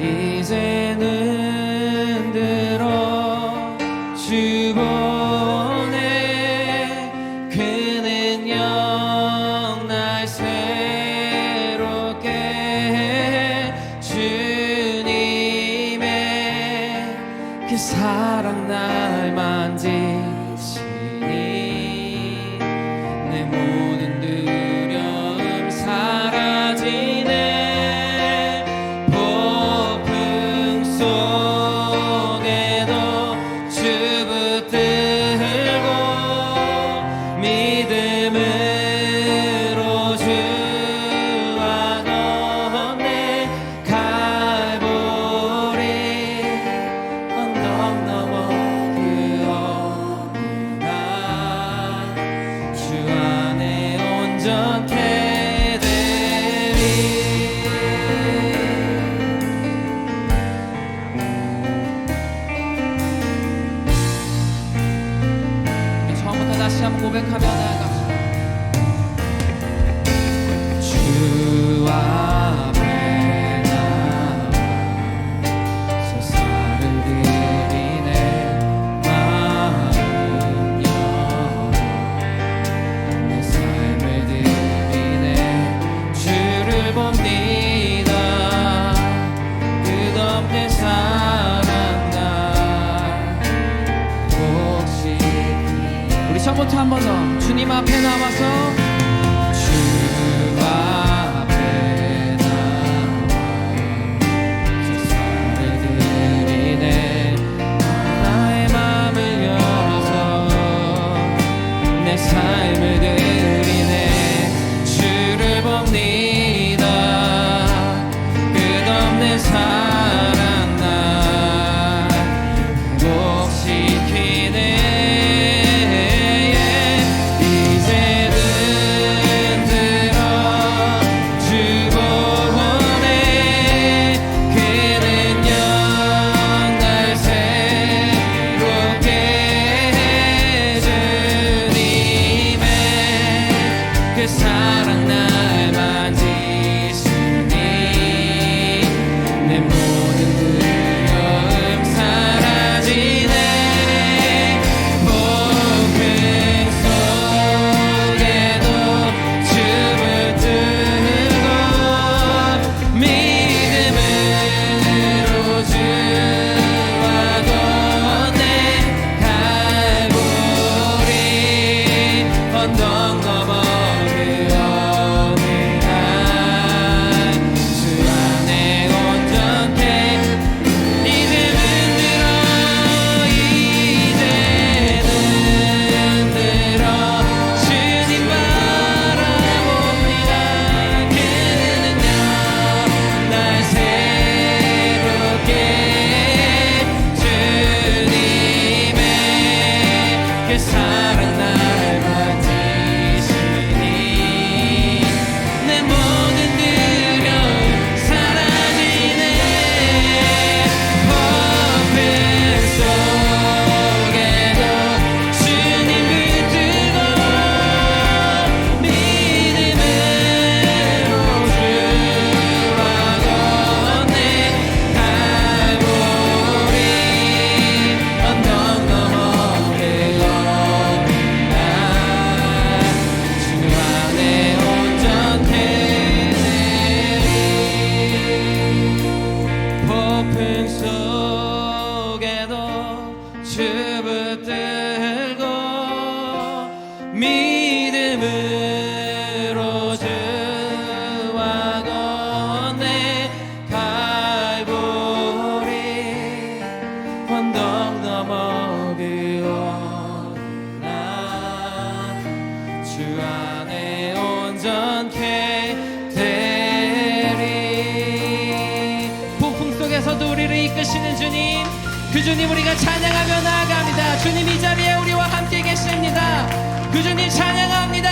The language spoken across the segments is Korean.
easy. 한 번 더 주님 앞에 나와서 그 주님 우리가 찬양하며 나아갑니다. 주님 이 자리에 우리와 함께 계십니다. 그 주님 찬양합니다.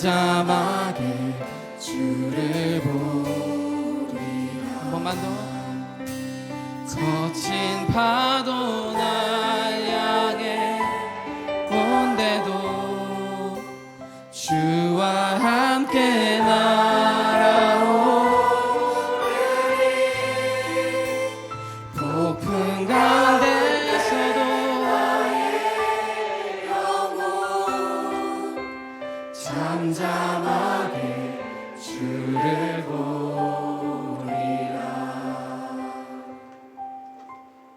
잠잠하게 주를 보리라 한 번만 더. 거친 파도 나